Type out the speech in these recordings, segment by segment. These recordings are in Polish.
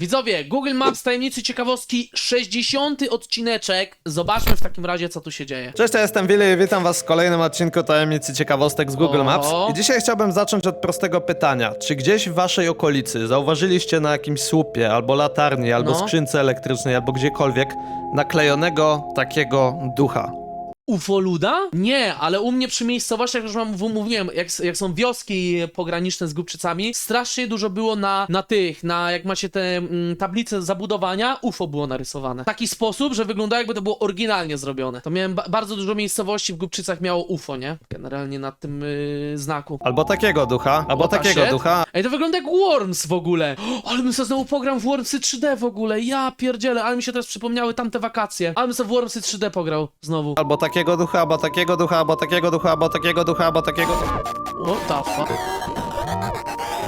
Widzowie, Google Maps Tajemnicy Ciekawostki, 60 odcineczek. Zobaczmy w takim razie, co tu się dzieje. Cześć, ja jestem Willy i witam was w kolejnym odcinku Tajemnicy Ciekawostek z Google O. Maps. I dzisiaj chciałbym zacząć od prostego pytania. Czy gdzieś w waszej okolicy zauważyliście na jakimś słupie, albo latarni, albo No. skrzynce elektrycznej, albo gdziekolwiek naklejonego takiego ducha? Ufoluda? Nie, ale u mnie przy miejscowościach, jak już wam mówiłem, jak, jak są wioski pograniczne z Głubczycami, strasznie dużo było na, na tych, na jak macie te mm, tablice zabudowania, UFO było narysowane. W taki sposób, że wyglądało jakby to było oryginalnie zrobione. To miałem ba bardzo dużo miejscowości w Głubczycach miało UFO, nie? Generalnie na tym y, znaku. Albo takiego ducha, albo What takiego shit? ducha, Ej, to wygląda jak Worms w ogóle. O, ale bym sobie znowu pogram w Wormsy 3D w ogóle. Ja pierdzielę, ale mi się teraz przypomniały tamte wakacje. Ale bym sobie w Wormsy 3D pograł znowu. albo takiego ducha, albo takiego ducha, albo takiego ducha, albo takiego ducha, albo takiego... What the fuck?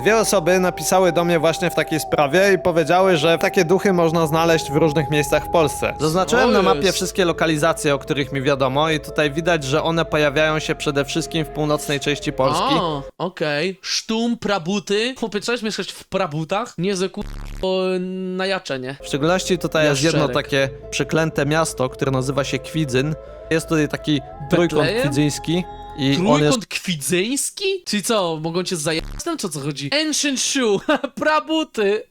Dwie osoby napisały do mnie właśnie w takiej sprawie i powiedziały, że takie duchy można znaleźć w różnych miejscach w Polsce. Zaznaczyłem na mapie wszystkie lokalizacje, o których mi wiadomo i tutaj widać, że one pojawiają się przede wszystkim w północnej części Polski. A, okej. Sztum, prabuty. Chłopie, trzeba mieszkać w prabutach? Nie ze ku... o, na jaczenie. W szczególności tutaj jest jedno Jaszczerek. takie przeklęte miasto, które nazywa się Kwidzyn. Jest tutaj taki trójkąt Betlejem? kwidzyński i on jest Trójkąt kwidzyński? Czyli co, mogą cię zajebać? Czy o co chodzi? Ancient Shoe, prabuty.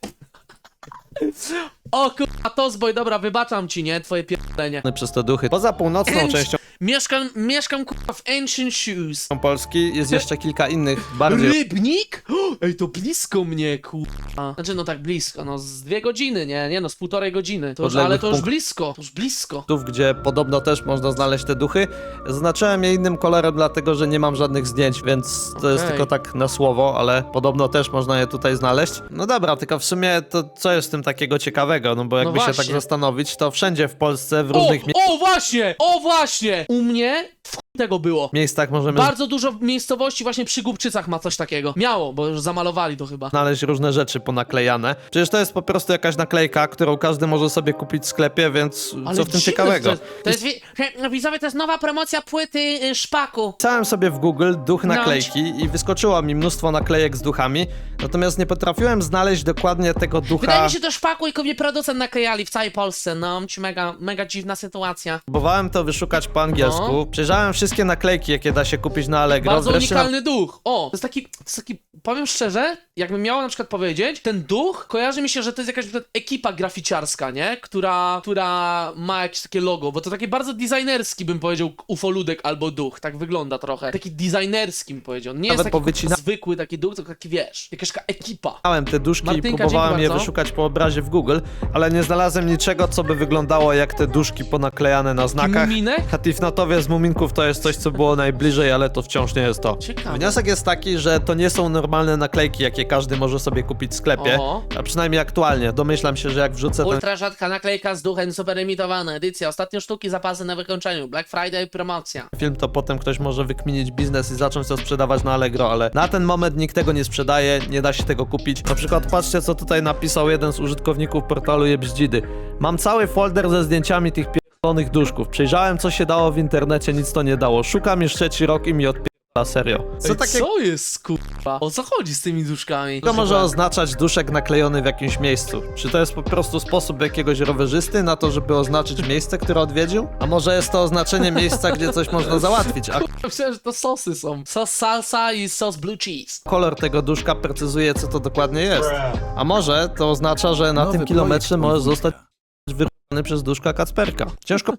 O kurwa, Tozboy, dobra, wybaczam ci, nie? Twoje pierdolenie. przez te duchy. Poza północną Ancient- częścią Mieszkam, mieszkam kurwa w Ancient Shoes. Polski jest jeszcze kilka innych bardziej Rybnik? O, ej, to blisko mnie, kurwa. Znaczy, no tak blisko, no z dwie godziny, nie? Nie no, z półtorej godziny. To już, ale to już punktów. blisko, to już blisko. punktów, gdzie podobno też można znaleźć te duchy. Zaznaczyłem je innym kolorem, dlatego że nie mam żadnych zdjęć, więc to jest Okej. tylko tak na słowo, ale podobno też można je tutaj znaleźć. No dobra, tylko w sumie to co jest w tym takiego ciekawego? No bo jakby się tak właśnie. zastanowić, to wszędzie w Polsce, w różnych mie- O, o właśnie, o właśnie! U mnie w chuj tego było. miejscach możemy Bardzo dużo miejscowości właśnie przy Głubczycach ma coś takiego. Miało, bo już zamalowali to chyba. znaleźć różne rzeczy ponaklejane. Przecież to jest po prostu jakaś naklejka, którą każdy może sobie kupić w sklepie, więc co w tym dziwne, ciekawego? To jest, to jest, wi- no, widzowie, to jest nowa promocja płyty y, Szpaku. Wpisałem sobie w Google duch No. naklejki i wyskoczyło mi mnóstwo naklejek z duchami, natomiast nie potrafiłem znaleźć dokładnie tego ducha. Wydaje mi się, to Szpaku i kowie producent naklejali w całej Polsce. No, ci mega, mega dziwna sytuacja. Próbowałem to wyszukać po angielsku. No. Przejrzałem wszystkie naklejki, jakie da się kupić na Allegro. Bardzo Wreszcie unikalny duch. O, to jest taki, to jest taki, powiem szczerze, jakbym miała na przykład powiedzieć, ten duch kojarzy mi się, że to jest jakaś na przykład ekipa graficiarska, nie? Która, która ma jakieś takie logo, bo to taki bardzo designerski bym powiedział ufoludek albo duch, tak wygląda trochę. Taki designerski bym powiedział. Nie Nawet jest taki powycina- zwykły taki duch, tylko taki wiesz, jakaś taka ekipa. Znałem te duszki Martynka, i próbowałem dzięki je bardzo. wyszukać po obrazie w Google, ale nie znalazłem niczego, co by wyglądało jak te duszki ponaklejane na znakach. muminek? Hatifnatowie z muminków to jest coś, co było najbliżej, ale to wciąż nie jest to. Ciekawe. Wniosek jest taki, że to nie są normalne naklejki, jakie każdy może sobie kupić w sklepie. Oho. A przynajmniej aktualnie. Domyślam się, że jak wrzucę ten Ultra rzadka naklejka z duchem, super emitowana edycja, ostatnie sztuki, zapasy na wykończeniu, Black Friday, promocja. film, to potem ktoś może wykminić biznes i zacząć to sprzedawać na Allegro, ale na ten moment nikt tego nie sprzedaje, nie da się tego kupić. Na przykład patrzcie, co tutaj napisał jeden z użytkowników portalu Jebździdy. Mam cały folder ze zdjęciami tych pierdolonych duszków. Przejrzałem, co się dało w internecie, nic to nie dało. Szukam już trzeci rok i mi odpierdala serio. Co Ej, takiego co jest kurwa? O co chodzi z tymi duszkami? to może oznaczać duszek naklejony w jakimś miejscu? Czy to jest po prostu sposób jakiegoś rowerzysty na to, żeby oznaczyć miejsce, które odwiedził? A może jest to oznaczenie miejsca, gdzie coś można załatwić? A Myślałem, że to sosy są. Sos salsa i sos blue cheese. kolor tego duszka precyzuje, co to dokładnie jest. A może to oznacza, że na Nowy tym kilometrze projekt. możesz zostać przez duszka Kacperka. Ciężko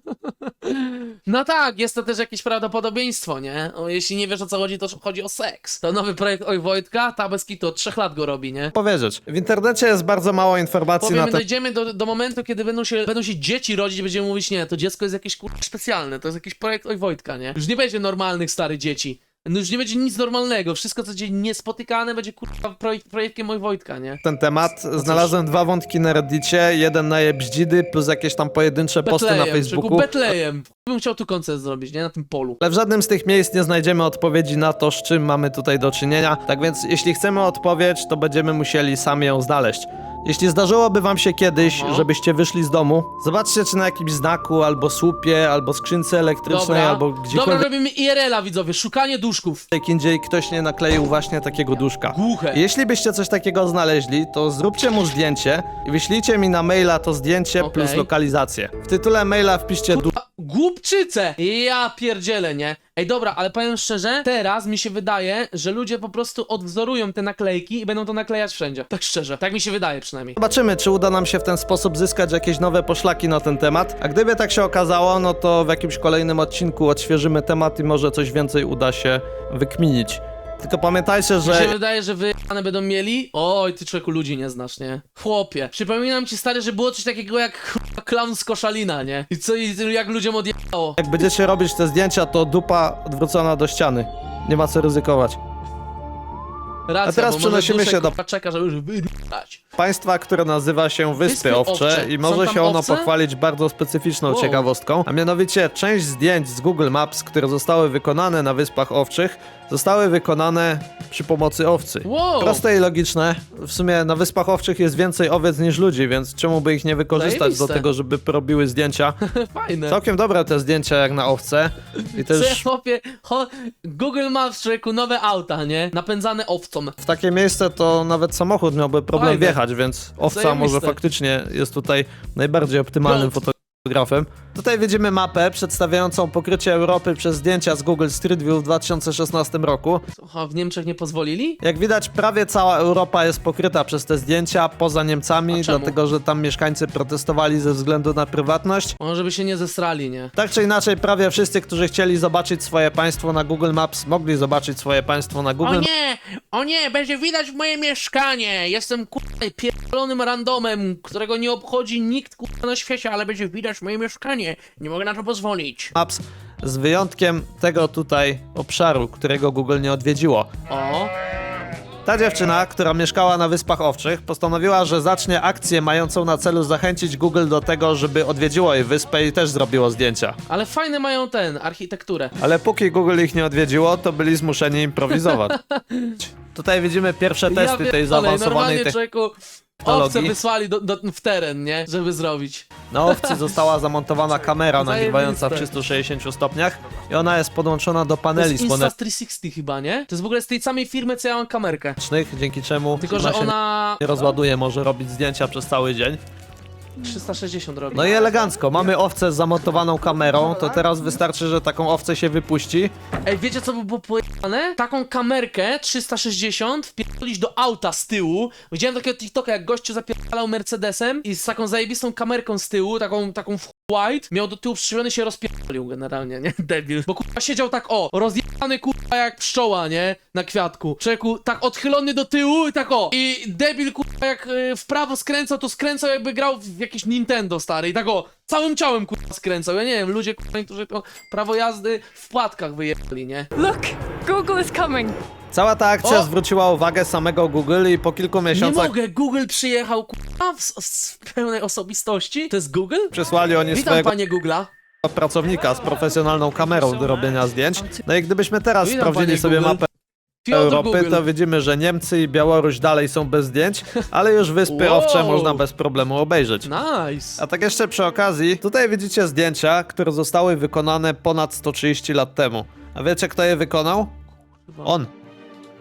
No tak, jest to też jakieś prawdopodobieństwo, nie? O, jeśli nie wiesz o co chodzi, to chodzi o seks. To nowy projekt Oj Wojtka, ta bez kitu od trzech lat go robi, nie? powiedzieć. W internecie jest bardzo mało informacji Powiem, na ten dojdziemy do, do momentu, kiedy będą się, będą się dzieci rodzić, będziemy mówić, nie, to dziecko jest jakieś kurwa specjalne, to jest jakiś projekt Oj Wojtka, nie? Już nie będzie normalnych starych dzieci. No już nie będzie nic normalnego. Wszystko, co będzie niespotykane, będzie kurwa projek projektiem Oj Wojtka, nie? ten temat. Znalazłem dwa wątki na Reddicie, jeden na Jebździdy, plus jakieś tam pojedyncze posty na Betlejem, Facebooku. Betlejem. Bym chciał tu koncert zrobić, nie? Na tym polu. Ale w żadnym z tych miejsc nie znajdziemy odpowiedzi na to, z czym mamy tutaj do czynienia. Tak więc, jeśli chcemy odpowiedź, to będziemy musieli sami ją znaleźć. Jeśli zdarzyłoby wam się kiedyś, Aha. żebyście wyszli z domu, zobaczcie, czy na jakimś znaku, albo słupie, albo skrzynce elektrycznej, Dobra, albo dobra, gdziekolwiek robimy IRL-a, widzowie, szukanie duszków. indziej ktoś nie nakleił właśnie takiego duszka. Głuche. Jeśli byście coś takiego znaleźli, to zróbcie mu zdjęcie i wyślijcie mi na maila to zdjęcie Okej. plus lokalizację. W tytule maila wpiszcie du- A, Głupczyce! Ja pierdzielę, nie? Ej, dobra, ale powiem szczerze, teraz mi się wydaje, że ludzie po prostu odwzorują te naklejki i będą to naklejać wszędzie. Tak szczerze. Tak mi się wydaje przynajmniej. Zobaczymy, czy uda nam się w ten sposób zyskać jakieś nowe poszlaki na ten temat. A gdyby tak się okazało, no to w jakimś kolejnym odcinku odświeżymy temat i może coś więcej uda się wykminić. Tylko pamiętajcie, Mi się że wydaje, że wy będą mieli. Oj, ty człowieku ludzi nie znasz, nie? Chłopie. Przypominam ci stary, że było coś takiego jak klaun z koszalina, nie? I co i jak ludziom odjechało. jak będziecie robić te zdjęcia, to dupa odwrócona do ściany. Nie ma co ryzykować. Racja, A teraz bo może przenosimy duszek, się do- kurwa, czeka, żeby już. Państwa, które nazywa się Wyspy, Wyspy Owcze, Owcze. i Są może tam się ono owce? pochwalić bardzo specyficzną Wow. ciekawostką, a mianowicie część zdjęć z Google Maps, które zostały wykonane na Wyspach Owczych, zostały wykonane przy pomocy owcy. Wow! Proste i logiczne. W sumie na Wyspach Owczych jest więcej owiec niż ludzi, więc czemu by ich nie wykorzystać Zajebiste. do tego, żeby robiły zdjęcia? Fajne. Całkiem dobre te zdjęcia jak na owce. I Co ja też chłopie, cho... Google Maps, człowieku, nowe auta, nie? Napędzane owcą. w takie miejsce to nawet samochód miałby problem Fajne. wjechać, więc owca Zajebiste. może faktycznie jest tutaj najbardziej optymalnym Gold. fotografem. Tutaj widzimy mapę przedstawiającą pokrycie Europy przez zdjęcia z Google Street View w 2016 roku. Aha, w Niemczech nie pozwolili? Jak widać, prawie cała Europa jest pokryta przez te zdjęcia, poza Niemcami, A czemu? dlatego że tam mieszkańcy protestowali ze względu na prywatność. Może by się nie zesrali, nie? Tak czy inaczej, prawie wszyscy, którzy chcieli zobaczyć swoje państwo na Google Maps, mogli zobaczyć swoje państwo na Google O nie! O nie! Będzie widać moje mieszkanie! Jestem kurwa pierdolonym randomem, którego nie obchodzi nikt kurwa na świecie, ale będzie widać moje mieszkanie. Nie mogę na to pozwolić. Maps, z wyjątkiem tego tutaj obszaru, którego Google nie odwiedziło. O! Ta dziewczyna, która mieszkała na Wyspach Owczych, postanowiła, że zacznie akcję mającą na celu zachęcić Google do tego, żeby odwiedziło jej wyspę i też zrobiło zdjęcia. Ale fajne mają ten, architekturę. Ale póki Google ich nie odwiedziło, to byli zmuszeni improwizować. Tutaj widzimy pierwsze testy tej pierdolę, zaawansowanej Normalnie, człowieku, owce wysłali do, do, w teren, nie? Żeby zrobić. Na owcy została zamontowana kamera Zajebiste. nagrywająca w 360 stopniach i ona jest podłączona do To paneli jest Insta360 chyba, nie? To jest w ogóle z tej samej firmy, co ja mam kamerkę. słonecznych, dzięki czemu Tylko, że ona... nie rozładuje, może robić zdjęcia przez cały dzień. 360 robi. No i elegancko, mamy owcę z zamontowaną kamerą, to teraz wystarczy, że taką owcę się wypuści. Ej, wiecie co by było pojebane? Taką kamerkę 360 wpierdolić do auta z tyłu. Widziałem takiego TikToka, jak gościu zapierdalał Mercedesem i z taką zajebistą kamerką z tyłu, taką, taką w white, miał do tyłu przyczyniony się rozpierdolił generalnie, nie? Debil. Bo kurwa siedział tak o, rozjebany kurwa jak pszczoła, nie? Na kwiatku. Człowieku, tak odchylony do tyłu i tak o. I debil kurwa jak y, w prawo skręcał, to skręcał jakby grał w jakieś Nintendo stary i tak o. Całym ciałem kurwa skręcał. Ja nie wiem, ludzie kurwa, którzy to prawo jazdy w płatkach wyjechali, nie? Look, Google is coming. Cała ta akcja O! zwróciła uwagę samego Google i po kilku Nie miesiącach mogę, Google przyjechał kurwa w, w pełnej osobistości. To jest Google? przysłali oni Witam swojego panie Google'a. pracownika z profesjonalną kamerą do robienia zdjęć. No i gdybyśmy teraz Witam, sprawdzili panie sobie Google. mapę Piotr Europy, Google. to widzimy, że Niemcy i Białoruś dalej są bez zdjęć, ale już Wyspy Wow. Owcze można bez problemu obejrzeć. Nice. A tak jeszcze przy okazji, tutaj widzicie zdjęcia, które zostały wykonane ponad 130 lat temu. A wiecie kto je wykonał? On.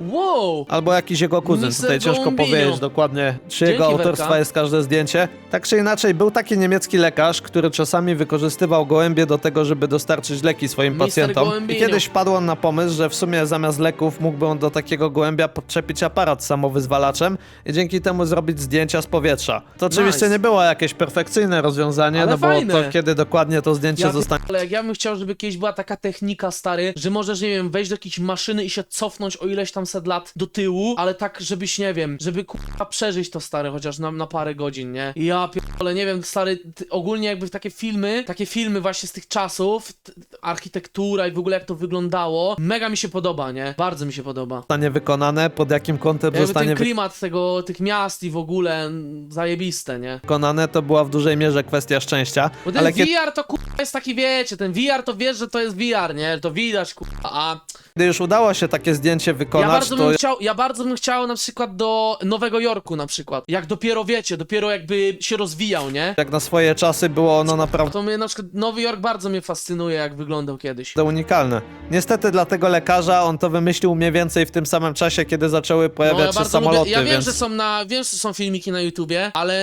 Wow. Albo jakiś jego kuzyn. Mister Tutaj ciężko powiedzieć dokładnie, czyjego Dzięki, autorstwa Werka. jest każde zdjęcie. Tak czy inaczej, był taki niemiecki lekarz, który czasami wykorzystywał gołębie do tego, żeby dostarczyć leki swoim Mister pacjentom. I kiedyś wpadł on na pomysł, że w sumie zamiast leków mógłby on do takiego gołębia podczepić aparat samowyzwalaczem i dzięki temu zrobić zdjęcia z powietrza. To oczywiście Nice. nie było jakieś perfekcyjne rozwiązanie, Ale no bo fajne. to kiedy dokładnie to zdjęcie Ja zostanie ale jak ja bym chciał, żeby kiedyś była taka technika, stary, że możesz, nie wiem, wejść do jakiejś maszyny i się cofnąć o ileś tam 700 lat do tyłu, ale tak, żebyś, nie wiem, żeby kurwa przeżyć to stary, chociaż na, na parę godzin, nie? I ja pierdolę, nie wiem, stary, ty, ogólnie jakby w takie filmy, takie filmy właśnie z tych czasów, t, architektura i w ogóle jak to wyglądało, mega mi się podoba, nie? Bardzo mi się podoba. Zostanie wykonane, pod jakim kątem Jakby zostanie ten klimat tego, tych miast i w ogóle zajebiste, nie? wykonane, to była w dużej mierze kwestia szczęścia. Bo ten Ale kiedy VR to kurwa jest taki, wiecie, ten VR to wiesz, że to jest VR, nie? To widać, kurwa, a już udało się takie zdjęcie wykonać, bardzo to bym chciał, ja bardzo bym chciał na przykład do Nowego Jorku na przykład, jak dopiero wiecie, dopiero jakby się rozwijał, nie? jak na swoje czasy było ono naprawdę To mnie na przykład Nowy Jork bardzo mnie fascynuje, jak wyglądał kiedyś. unikalne. Niestety dla tego lekarza on to wymyślił mniej więcej w tym samym czasie, kiedy zaczęły pojawiać No, się samoloty, lubię, ja wiem, więc że są na, wiem, że są filmiki na YouTubie, ale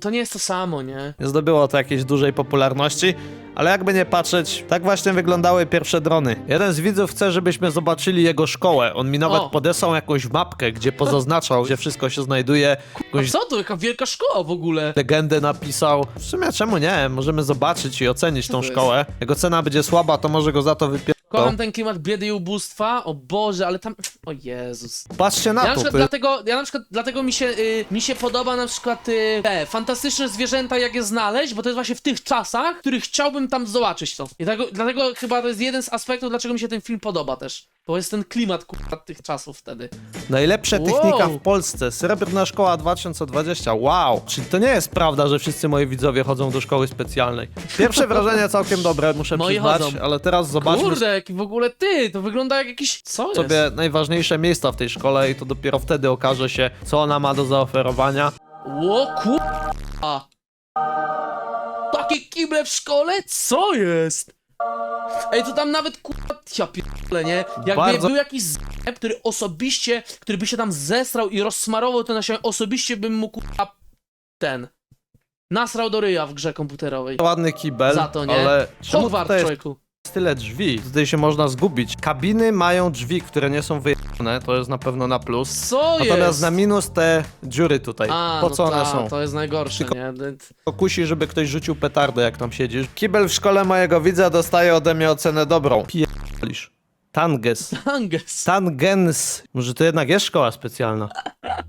to nie jest to samo, nie? nie zdobyło to jakiejś dużej popularności. Ale jakby nie patrzeć, tak właśnie wyglądały pierwsze drony. Jeden z widzów chce, żebyśmy zobaczyli jego szkołę. On mi nawet O. podesłał jakąś mapkę, gdzie pozaznaczał, gdzie wszystko się znajduje. A Jakąś co to, jaka wielka szkoła w ogóle? legendę napisał. W sumie czemu nie? Możemy zobaczyć i ocenić tą to jest? szkołę. Jego cena będzie słaba, to może go za to wypierdolą. Kocham ten klimat biedy i ubóstwa, o Boże, ale tam, o Jezus. Patrzcie na Ja na to. przykład dlatego, ja na przykład dlatego mi się, y, mi się podoba na przykład y, te fantastyczne zwierzęta, jak je znaleźć, bo to jest właśnie w tych czasach, w których chciałbym tam zobaczyć to. I dlatego, dlatego chyba to jest jeden z aspektów, dlaczego mi się ten film podoba też. Bo jest ten klimat kurwa tych czasów wtedy. Najlepsza Wow. technika w Polsce. Srebrna Szkoła 2020. Wow! Czyli to nie jest prawda, że wszyscy moi widzowie chodzą do szkoły specjalnej. Pierwsze wrażenie całkiem dobre, muszę Moi przyznać, chodzą. ale teraz zobaczmy Kurde, jaki w ogóle ty, to wygląda jak jakiś, co jest? sobie najważniejsze miejsca w tej szkole i to dopiero wtedy okaże się, co ona ma do zaoferowania. Ło kurwa. Takie kible w szkole? Co jest? Ej, to tam nawet kurwa, ja pierdolę, nie? Jakby Bardzo- był jakiś zjeb, który osobiście, który by się tam zesrał i rozsmarował to na siebie, osobiście bym mu kurwa ten nasrał do ryja w grze komputerowej. Ładny kibel, Za to, nie? ale czemu Hogwart, tutaj jest człowieku. Tyle drzwi? Tutaj się można zgubić. Kabiny mają drzwi, które nie są wyjechane, to jest na pewno na plus. Co Natomiast jest? na minus te dziury tutaj. A, po no co one ta, są? to jest najgorsze, Tylko- nie? To kusi, żeby ktoś rzucił petardę, jak tam siedzisz. Kibel w szkole mojego widza dostaje ode mnie ocenę dobrą. Pierdolisz. Tanges. Anges. Tangens. Może to jednak jest szkoła specjalna.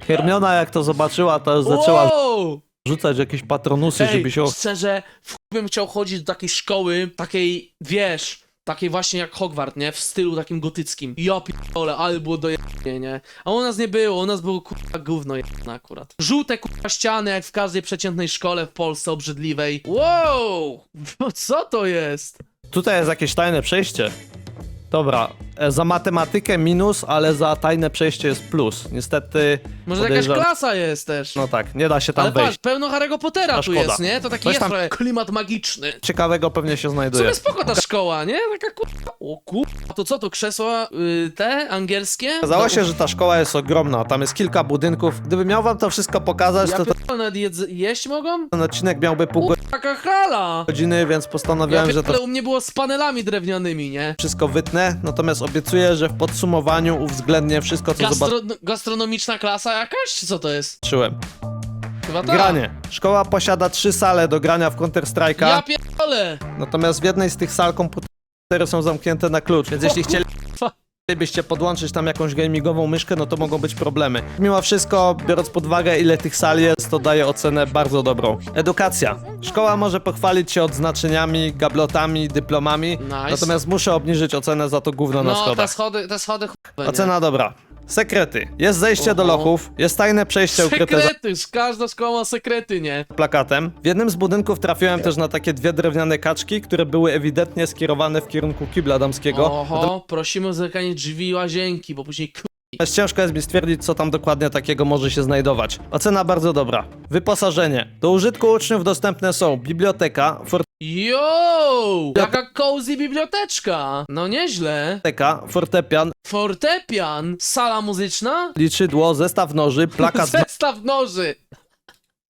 Hermiona jak to zobaczyła, to zaczęła Wow! Rzucać jakieś patronusy, Ej, żeby się... szczerze, w chuj bym chciał chodzić do takiej szkoły, takiej, wiesz, takiej właśnie jak Hogwart, nie? W stylu takim gotyckim. Ja pierdolę, ale było dojebanie, nie? A u nas nie było, u nas było kurwa gówno jedno akurat. Żółte kurwa ściany, jak w każdej przeciętnej szkole w Polsce obrzydliwej. Wow! Co to jest? Tutaj jest jakieś tajne przejście. Dobra, za matematykę minus, ale za tajne przejście jest plus. Niestety... Może jakaś podejrzewam- klasa jest też. No tak, nie da się tam ale wejść. patrz, pełno Harry'ego Pottera A tu szkoda. jest, nie? To taki jest tam- trochę klimat magiczny. Ciekawego pewnie się W znajduje. sumie spoko ta szkoła, nie? Taka kurwa. O kurwa, to co to krzesła y, te angielskie? Okazało No, się, że ta szkoła jest ogromna, tam jest kilka budynków. Gdybym miał wam to wszystko pokazać, Ja to pierdolę, nawet jedz- jeść mogą? ten odcinek miałby pół Taka hala! godziny, więc Ja postanowiłem, że to pierdolę, u mnie było z panelami drewnianymi, nie? wszystko wytnę, natomiast obiecuję, że w podsumowaniu uwzględnię wszystko, co Gastro gastronomiczna klasa jakaś? Czy co to jest? zobaczyłem. Chyba tak. Granie. Szkoła posiada trzy sale do grania w Counter-Strike'a, Ja pierdolę! natomiast w jednej z tych sal komputery są zamknięte na klucz, więc jeśli kurwa. Chcielibyście podłączyć tam jakąś gamingową myszkę, no to mogą być problemy. Mimo wszystko, biorąc pod uwagę ile tych sal jest, to daje ocenę bardzo dobrą. Edukacja. Szkoła może pochwalić się odznaczeniami, gablotami, dyplomami, Nice. natomiast muszę obniżyć ocenę za to gówno na No, te schodach. schody, te schody nie? Ocena dobra. Sekrety. Jest zejście do Oho. lochów, jest tajne przejście ukryte za Sekrety, każda szkoła ma sekrety, nie? plakatem. W jednym z budynków trafiłem też na takie dwie drewniane kaczki, które były ewidentnie skierowane w kierunku kibla damskiego. Oho, prosimy o zamykanie drzwi i łazienki, bo później k- Natomiast ciężko jest mi stwierdzić, co tam dokładnie takiego może się znajdować. Ocena bardzo dobra. Wyposażenie. Do użytku uczniów dostępne są biblioteka, Yo! Jaka cozy biblioteczka! No nieźle. forteka, fortepian, Fortepian, sala muzyczna, liczydło, zestaw noży, plakat z zestaw noży.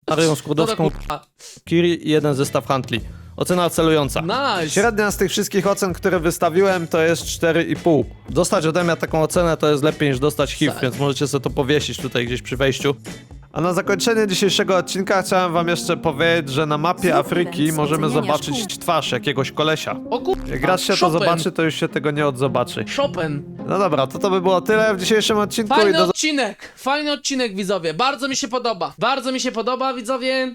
Marią No to Skłodowską, kurwa. Kiri i jeden zestaw handli. Ocena celująca. Nice. Średnia z tych wszystkich ocen, które wystawiłem, to jest 4,5. Dostać ode mnie taką ocenę to jest lepiej niż dostać HIV, więc możecie sobie to powiesić tutaj gdzieś przy wejściu. A na zakończenie dzisiejszego odcinka chciałem wam jeszcze powiedzieć, że na mapie Zrób Afryki event możemy zobaczyć twarz jakiegoś kolesia. O kurwa, Jak raz się to Chopin. zobaczy, to już się tego nie odzobaczy. Chopin. No dobra, to to by było tyle w dzisiejszym odcinku i Fajny do odcinek, fajny odcinek widzowie, bardzo mi się podoba, bardzo mi się podoba widzowie.